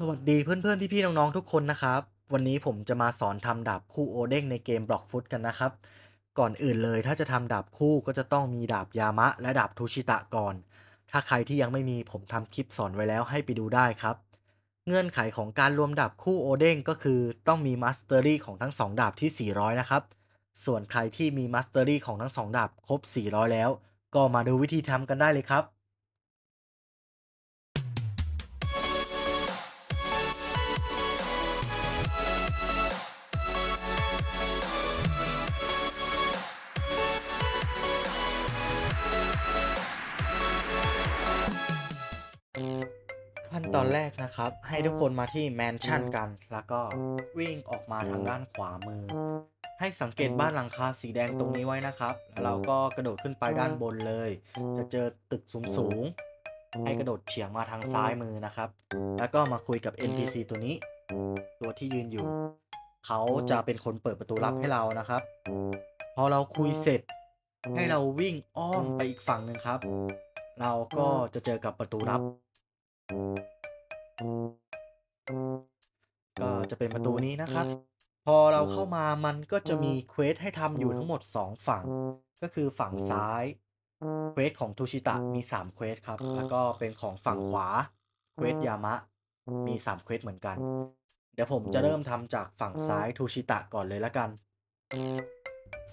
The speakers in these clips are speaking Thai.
สวัสดีเพื่อนๆ พี่ๆ น้องๆ ทุกคนนะครับ วันนี้ผมจะมาสอนทำดาบคู่โอเด้งในเกมบล็อกฟุตกันนะครับ ก่อนอื่นเลยถ้าจะทำดาบคู่ก็จะต้องมีดาบยามะ และดาบทูชิตะก่อน ถ้าใครที่ยังไม่มีผมทำคลิปสอนไว้แล้วให้ไปดูได้ครับ เงื่อนไขของการรวมดาบคู่โอเด้งก็คือต้องมีมัสเตอรี่ของทั้ง 2 ดาบที่ 400 นะครับ ส่วนใครที่มีมัสเตอรี่ของทั้ง 2 ดาบครบ 400 แล้ว ก็มาดูวิธีทำกันได้เลยครับ ตอนแรกนะครับ ให้ทุกคนมาที่แมนชั่นกัน แล้วก็วิ่งออกมาทางด้านขวามือ ให้สังเกตบ้านหลังคาสีแดงตรงนี้ไว้นะครับ แล้วเราก็กระโดดขึ้นไปด้านบนเลย จะเจอตึกสูงๆให้กระโดดเฉียงมาทางซ้ายมือนะครับ แล้วก็มาคุยกับ NPC ตัวนี้ ตัวที่ยืนอยู่ เขาจะเป็นคนเปิดประตูลับให้เรานะครับ พอเราคุยเสร็จ ให้เราวิ่งอ้อมไปอีกฝั่งหนึ่งครับ เราก็จะเจอกับประตูลับ ก็จะเป็นประตูนี้นะครับ พอเราเข้ามามันก็จะมีเควสให้ทำอยู่ทั้งหมด 2 ฝั่ง ก็คือฝั่งซ้ายเควสของทูชิตะมี3เควสครับ แล้วก็เป็นของฝั่งขวาเควสยามะมี3เควสเหมือนกัน เดี๋ยวผมจะเริ่มทำจากฝั่งซ้ายทูชิตะก่อนเลยละกัน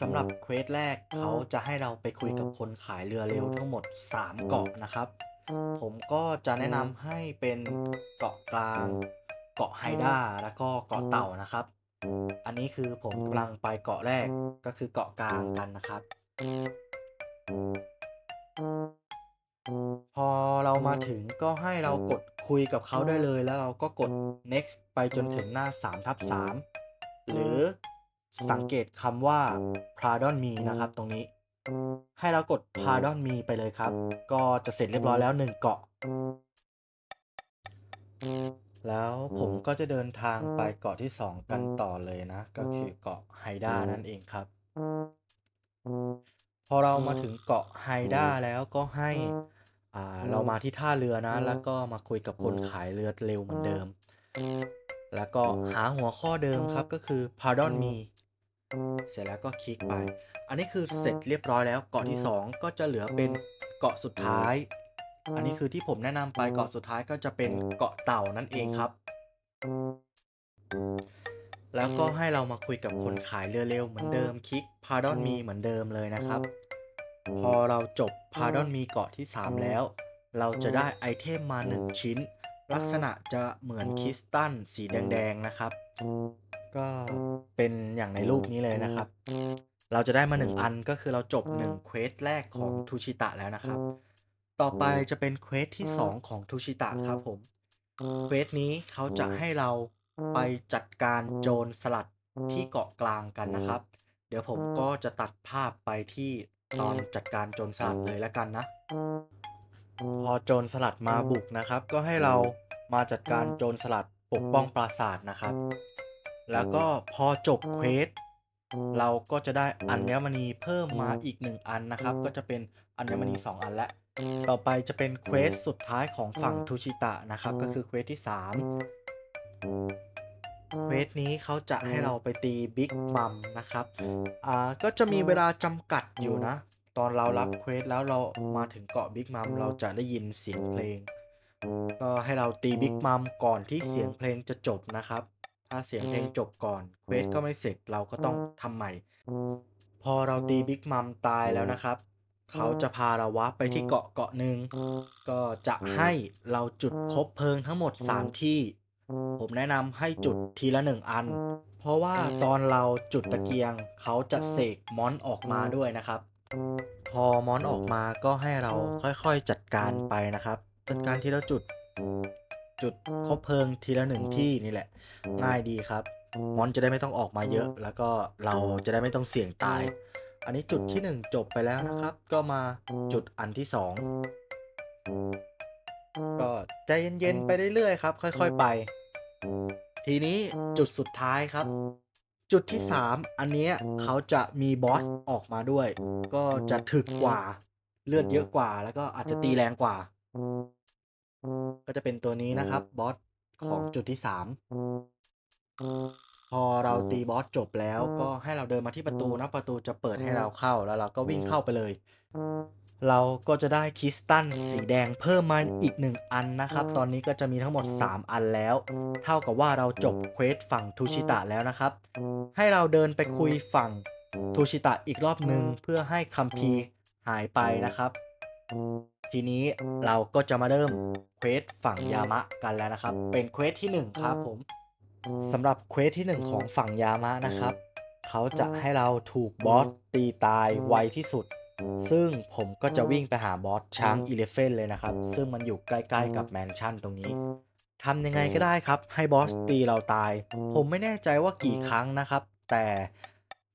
สำหรับเควสแรกเขาจะให้เราไปคุยกับคนขายเรือเร็วทั้งหมด 3 เกาะนะครับ ผมก็จะแนะนำให้เป็นเกาะกลาง เกาะไฮด้าแล้วก็เกาะเต่านะครับ อันนี้คือผมกำลังไปเกาะแรกก็คือเกาะกลางกันนะครับ พอเรามาถึงก็ให้เรากดคุยกับเขาได้เลยแล้วเราก็กด next ไปจนถึงหน้า3ทับ3หรือสังเกตคำว่า pardon me นะครับตรงนี้ ให้เรากด pardon me ไปเลยครับ ก็จะเสร็จเรียบร้อยแล้ว1เกาะ แล้วผมก็จะเดินทางไปเกาะที่ 2 กันต่อเลยนะ ก็คือเกาะไฮด้านั่นเองครับ พอเรามาถึงเกาะไฮด้าแล้วก็ให้อ่าเรามาที่ท่าเรือนะ แล้วก็มาคุยกับคนขายเรือเร็วเหมือนเดิม แล้วก็หาหัวข้อเดิมครับก็คือ pardon me เสร็จแล้วก็คลิกไป อันนี้คือเสร็จเรียบร้อยแล้วเกาะที่ 2 ก็จะเหลือเป็นเกาะสุดท้าย อันนี้คือที่ผมแนะนำไปเกาะสุดท้ายก็จะเป็นเกาะเต่านั่นเองครับ แล้วก็ให้เรามาคุยกับคนขายเรือเร็วเหมือนเดิมคลิก pardon me เหมือนเดิมเลยนะครับ พอเราจบ pardon me เกาะที่ 3 แล้ว เราจะได้ไอเทมมา 1 ชิ้น ลักษณะจะเหมือนคริสตัลสีแดงๆนะครับ ก็เป็นอย่างในรูปนี้เลยนะครับ เราจะได้มา 1 อันก็คือเราจบ1เควสแรกของทูชิตะแล้วนะครับ ต่อไปจะเป็นเควสที่ 2 ของทูชิตะครับผมเควสนี้เขาจะให้เราไปจัดการโจรสลัดที่เกาะกลางกันนะครับ เดี๋ยวผมก็จะตัดภาพไปที่ตอนจัดการโจรสลัดเลยแล้วกันนะ พอโจรสลัดมาบุกนะครับ ก็ให้เรามาจัดการโจรสลัด ปกป้องปราสาทนะครับ แล้วก็พอจบเควสเราก็จะได้อัญมณีเพิ่มมาอีก1อันนะครับ ก็จะเป็นอัญมณี 2 อันแล้วต่อไปจะเป็นเควสสุดท้ายของฝั่งทูชิตะนะครับ ก็คือเควสที่ 3เควสนี้เขาจะให้เราไปตีบิ๊กมัมนะครับ อ่า ก็จะมีเวลาจำกัดอยู่นะ ตอนเรารับเควสแล้วเรามาถึงเกาะบิ๊กมัมเราจะได้ยินเสียงเพลง ก็ให้เราตีบิ๊กมัมก่อนที่เสียงเพลงจะจบนะครับ ถ้าเสียงเพลงจบก่อนเควสก็ไม่เสร็จเราก็ต้องทำใหม่ พอเราตีบิ๊กมัมตายแล้วนะครับ เขาจะพาเราวะไปที่เกาะเกาะหนึ่งก็จะให้เราจุดคบเพลิงทั้งหมด 3 ที่ ผมแนะนำให้จุดทีละ1อัน เพราะว่าตอนเราจุดตะเกียง เขาจะเสกมอนออกมาด้วยนะครับ พอมอนออกมาก็ให้เราค่อยๆจัดการไปนะครับ จัดการทีละจุด จุดคบเพลิงทีละหนึ่งที่นี่แหละ ง่ายดีครับ มอนจะได้ไม่ต้องออกมาเยอะ แล้วก็เราจะได้ไม่ต้องเสี่ยงตาย อันนี้จุดที่ 1 จบไปแล้วนะครับ ก็มาจุดอันที่ 2 ก็ใจเย็นๆไปเรื่อยๆครับ ค่อยๆไป ทีนี้จุดสุดท้ายครับจุดที่ 3 อันเนี้ยเขาจะมีบอสออกมาด้วย ก็จะถึกกว่า เลือดเยอะกว่า แล้วก็อาจจะตีแรงกว่า ก็จะเป็นตัวนี้นะครับบอสของจุดที่3พอเราตีบอสจบแล้วก็ให้เราเดินมาที่ประตูนะประตูจะเปิดให้เราเข้าแล้วเราก็วิ่งเข้าไปเลย เราก็จะได้คริสตัลสีแดงเพิ่มมาอีก1อันนะครับ ตอนนี้ก็จะมีทั้งหมด 3 อันแล้ว เท่ากับว่าเราจบเควสฝั่งทูชิตะแล้วนะครับ ให้เราเดินไปคุยฝั่งทูชิตะอีกรอบหนึ่งเพื่อให้คัมภีร์หายไปนะครับ ทีนี้เราก็จะมาเริ่มเควสฝั่งยามะกันแล้วนะครับ เป็นเควสที่ 1 ครับผมสำหรับเควสที่ 1 ของฝั่งยามะนะครับ เขาจะให้เราถูกบอสตีตายไวที่สุด ซึ่งผมก็จะวิ่งไปหาบอสช้างอีเลฟเฟนเลยนะครับ ซึ่งมันอยู่ใกล้ๆกับแมนชั่นตรงนี้ทำยังไงก็ได้ครับ ให้บอสตีเราตาย ผมไม่แน่ใจว่ากี่ครั้งนะครับ แต่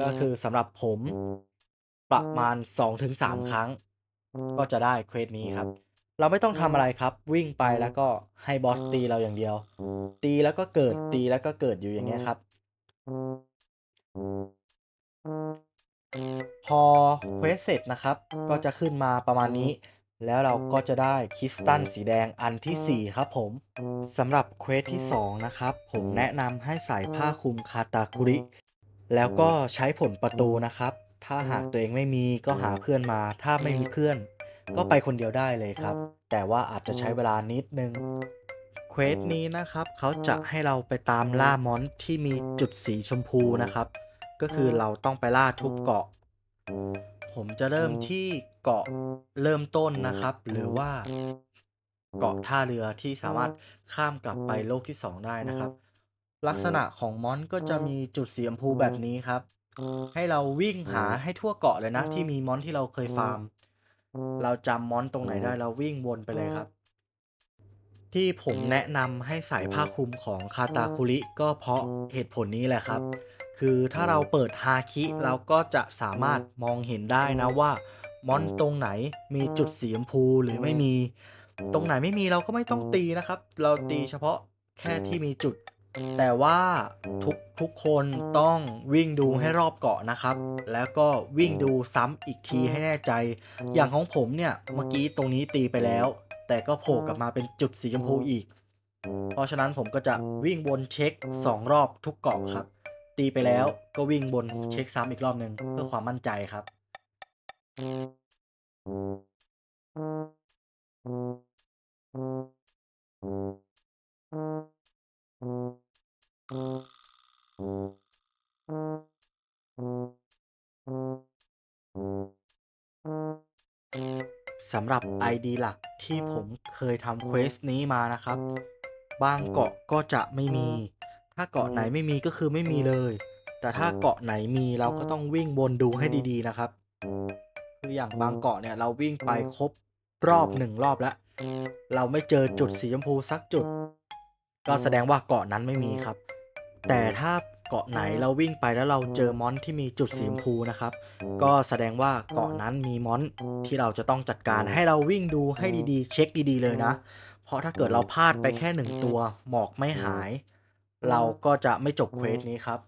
ก็คือสำหรับผมประมาณ 2-3 ครั้ง ก็จะได้เควสนี้ครับ เราไม่ต้องทำอะไรครับ วิ่งไปแล้วก็ให้บอสตีเราอย่างเดียว ตีแล้วก็เกิดตีแล้วก็เกิดอยู่อย่างเงี้ยครับ พอเควสเสร็จนะครับ ก็จะขึ้นมาประมาณนี้ แล้วเราก็จะได้คริสตัลสีแดงอันทีสี่4 ครับผมสำหรับเควสที่ 2 นะครับ ผมแนะนำให้ใส่ผ้าคลุมคาตาคุริ แล้วก็ใช้ผลประตูนะครับ ถ้าหากตัวเองไม่มีก็หาเพื่อนมา ถ้าไม่มีเพื่อน ก็ไปคนเดียวได้เลยครับ แต่ว่าอาจจะใช้เวลานิดนึงเควสนี้นะครับเขาจะให้เราไปตามล่ามอนที่มีจุดสีชมพูนะครับ ก็คือเราต้องไปล่าทุกเกาะ ผมจะเริ่มที่เกาะเริ่มต้นนะครับ หรือว่าเกาะท่าเรือที่สามารถข้ามกลับไปโลกที่ 2 ได้นะครับ ลักษณะของมอนก็จะมีจุดสีชมพูแบบนี้ครับ ให้เราวิ่งหาให้ทั่วเกาะเลยนะ ที่มีมอนที่เราเคยฟาร์ม เราจำมอนตรงไหนได้เราวิ่งวนไปเลยครับ ที่ผมแนะนำให้ใส่ผ้าคลุมของคาตาคุริก็เพราะเหตุผลนี้แหละครับ คือถ้าเราเปิดฮาคิเราก็จะสามารถมองเห็นได้นะว่ามอนตรงไหนมีจุดสีชมพูหรือไม่มี ตรงไหนไม่มีเราก็ไม่ต้องตีนะครับ เราตีเฉพาะแค่ที่มีจุด แต่ว่าทุกทุกคนต้องวิ่งดูให้รอบเกาะนะครับ แล้วก็วิ่งดูซ้ำอีกทีให้แน่ใจ อย่างของผมเนี่ยเมื่อกี้ตรงนี้ตีไปแล้ว แต่ก็โผล่กลับมาเป็นจุดสีชมพูอีก เพราะฉะนั้นผมก็จะวิ่งบนเช็ค 2 รอบทุกเกาะครับ ตีไปแล้วก็วิ่งบนเช็คซ้ำอีกรอบหนึ่งเพื่อความมั่นใจครับ สำหรับ ID หลักที่ผมเคยทำเควสนี้มานะครับ บางเกาะก็จะไม่มี ถ้าเกาะไหนไม่มีก็คือไม่มีเลย แต่ถ้าเกาะไหนมีเราก็ต้องวิ่งบนดูให้ดีๆนะครับ คืออย่างบางเกาะเนี่ยเราวิ่งไปครบรอบหนึ่งรอบแล้ว เราไม่เจอจุดสีชมพูสักจุด ก็แสดงว่าเกาะนั้นไม่มีครับ แต่ถ้า เกาะไหนเราวิ่งไปแล้วเราเจอมอนที่มีจุดสีชมพูนะครับ ก็แสดงว่าเกาะนั้นมีมอนที่เราจะต้องจัดการให้เราวิ่งดูให้ดีๆ เช็คดีๆเลยนะ เพราะถ้าเกิดเราพลาดไปแค่หนึ่งตัวหมอกไม่หาย เราก็จะไม่จบเควสนี้ครับ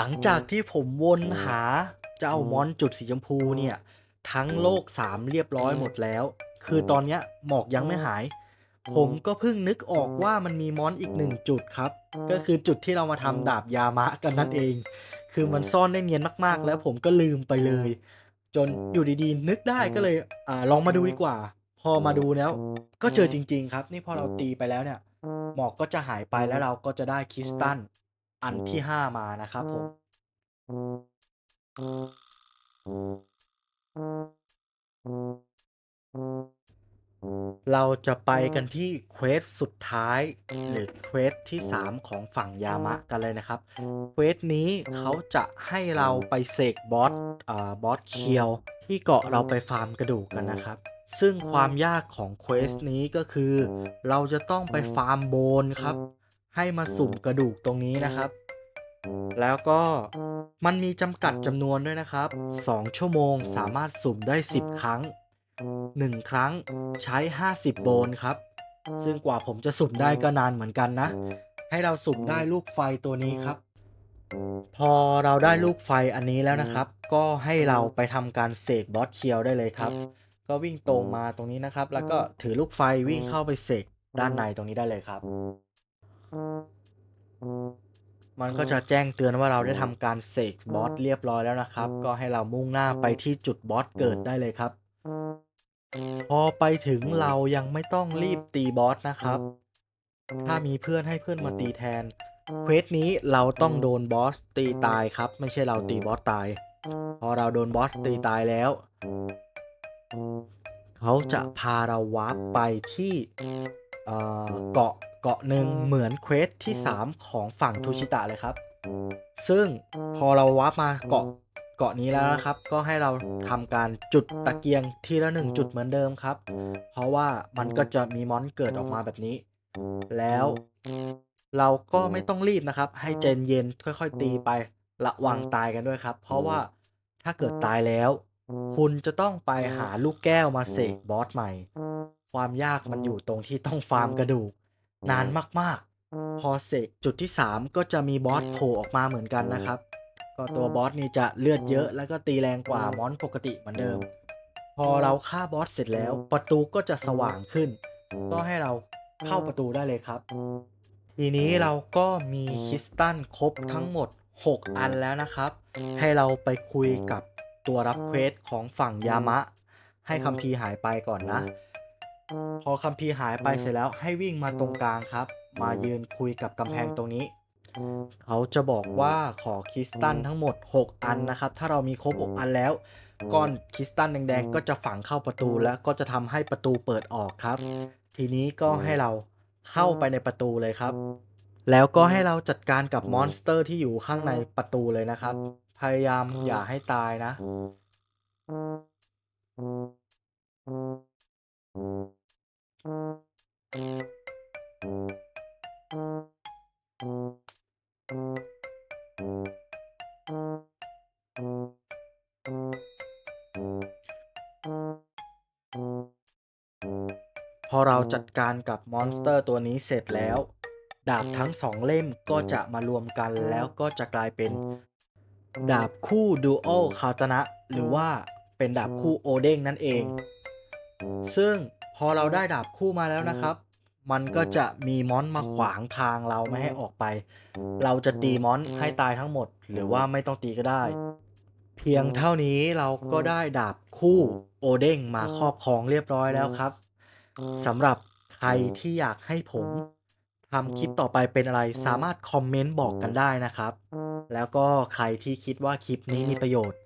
หลังจากที่ผมวนหาเจ้ามอนจุดสีชมพูเนี่ย ทั้งโลก3เรียบร้อยหมดแล้ว คือตอนเนี้ยหมอกยังไม่หาย ผมก็เพิ่งนึกออกว่ามันมีมอนอีกหนึ่งจุดครับ ก็คือจุดที่เรามาทำดาบยามะกันนั่นเอง คือมันซ่อนได้เนียนมากๆ แล้วผมก็ลืมไปเลย จนอยู่ดีๆ นึกได้ก็เลยอ่าลองมาดูดีกว่า พอมาดูแล้วก็เจอจริง ๆ ครับ นี่พอเราตีไปแล้วเนี่ยหมอกก็จะหายไปแล้วเราก็จะได้คริสตัล อันที่5มานะครับผม เราจะไปกันที่เควสสุดท้าย หรือเควสที่ 3 ของฝั่งยามะกันเลยนะครับ เควสนี้เขาจะให้เราไปเสกบอสอ่าบอสเคียว ที่เกาะเราไปฟาร์มกระดูกกันนะครับซึ่งความยากของเควสนี้ก็คือ เราจะต้องไปฟาร์มโบนครับ ให้มาสุ่มกระดูกตรงนี้นะครับ แล้วก็มันมีจำกัดจำนวนด้วยนะครับ 2 ชั่วโมงสามารถสุ่มได้ 10 ครั้ง 1 ครั้งใช้ 50 โบนครับ ซึ่งกว่าผมจะสุ่มได้ก็นานเหมือนกันนะ ให้เราสุ่มได้ลูกไฟตัวนี้ครับ พอเราได้ลูกไฟอันนี้แล้วนะครับ ก็ให้เราไปทำการเสกบอสเคียวได้เลยครับ ก็วิ่งตรงมาตรงนี้นะครับ แล้วก็ถือลูกไฟวิ่งเข้าไปเสกด้านในตรงนี้ได้เลยครับ มันก็จะแจ้งเตือนว่าเราได้ทำการเสกบอสเรียบร้อยแล้วนะครับ ก็ให้เรามุ่งหน้าไปที่จุดบอสเกิดได้เลยครับ พอไปถึงเรายังไม่ต้องรีบตีบอสนะครับ ถ้ามีเพื่อนให้เพื่อนมาตีแทนเควสนี้เราต้องโดนบอสตีตายครับ ไม่ใช่เราตีบอสตาย พอเราโดนบอสตีตายแล้ว เขาจะพาเราวาร์ปไปที่เอ่อเกาะเกาะหนึ่งเหมือนเควสที่ 3 ของฝั่งทูชิตะเลยครับ ซึ่งพอเราวาร์ปมาเกาะเกาะนี้แล้วนะครับ ก็ให้เราทำการจุดตะเกียงทีละหนึ่งจุดเหมือนเดิมครับ เพราะว่ามันก็จะมีมอนเกิดออกมาแบบนี้ แล้วเราก็ไม่ต้องรีบนะครับ ให้เจนเย็นค่อย ๆ ตีไประวังตายกันด้วยครับ เพราะว่าถ้าเกิดตายแล้ว คุณจะต้องไปหาลูกแก้วมาเสกบอสใหม่ ความยากมันอยู่ตรงที่ต้องฟาร์มกระดูก นานมากๆ พอเสกจุดที่ 3 ก็จะมีบอสโผล่ออกมาเหมือนกันนะครับ ก็ตัวบอสนี่จะเลือดเยอะแล้วก็ตีแรงกว่ามอนปกติเหมือนเดิม พอเราฆ่าบอสเสร็จแล้ว ประตูก็จะสว่างขึ้น ก็ให้เราเข้าประตูได้เลยครับทีนี้เราก็มีคริสตัลครบทั้งหมด 6 อันแล้วนะครับ ให้เราไปคุยกับ ตัวรับเควสของฝั่งยามะ ให้คัมภีร์หายไปก่อนนะ พอคัมภีร์หายไปเสร็จแล้วให้วิ่งมาตรงกลางครับ มายืนคุยกับกำแพงตรงนี้ เขาจะบอกว่าขอคริสตัลทั้งหมด 6 อันนะครับ ถ้าเรามีครบ 6 อันแล้วก้อนคริสตัลแดงๆ ก็จะฝังเข้าประตูแล้วก็จะทำให้ประตูเปิดออกครับ ทีนี้ก็ให้เราเข้าไปในประตูเลยครับ แล้วก็ให้เราจัดการกับมอนสเตอร์ที่อยู่ข้างในประตูเลยนะครับ พยายามอย่าให้ตายนะ พอเราจัดการกับมอนสเตอร์ตัวนี้เสร็จแล้ว ดาบทั้งสองเล่มก็จะมารวมกันแล้วก็จะกลายเป็น ดาบคู่ดูโอคาตนะ หรือว่าเป็นดาบคู่โอเด้งนั่นเอง ซึ่งพอเราได้ดาบคู่มาแล้วนะครับ มันก็จะมีมอนมาขวางทางเราไม่ให้ออกไป เราจะตีมอนให้ตายทั้งหมด หรือว่าไม่ต้องตีก็ได้ เพียงเท่านี้เราก็ได้ดาบคู่โอเด้งมาครอบครองเรียบร้อยแล้วครับสำหรับใครที่อยากให้ผมทำคลิปต่อไปเป็นอะไรสามารถคอมเมนต์บอกกันได้นะครับ แล้วก็ใครที่คิดว่าคลิปนี้มีประโยชน์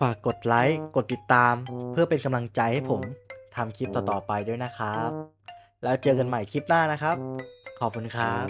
ฝากกดไลค์ กดติดตาม เพื่อเป็นกำลังใจให้ผมทำคลิปต่อๆไปด้วยนะครับ แล้วเจอกันใหม่คลิปหน้านะครับ ขอบคุณครับ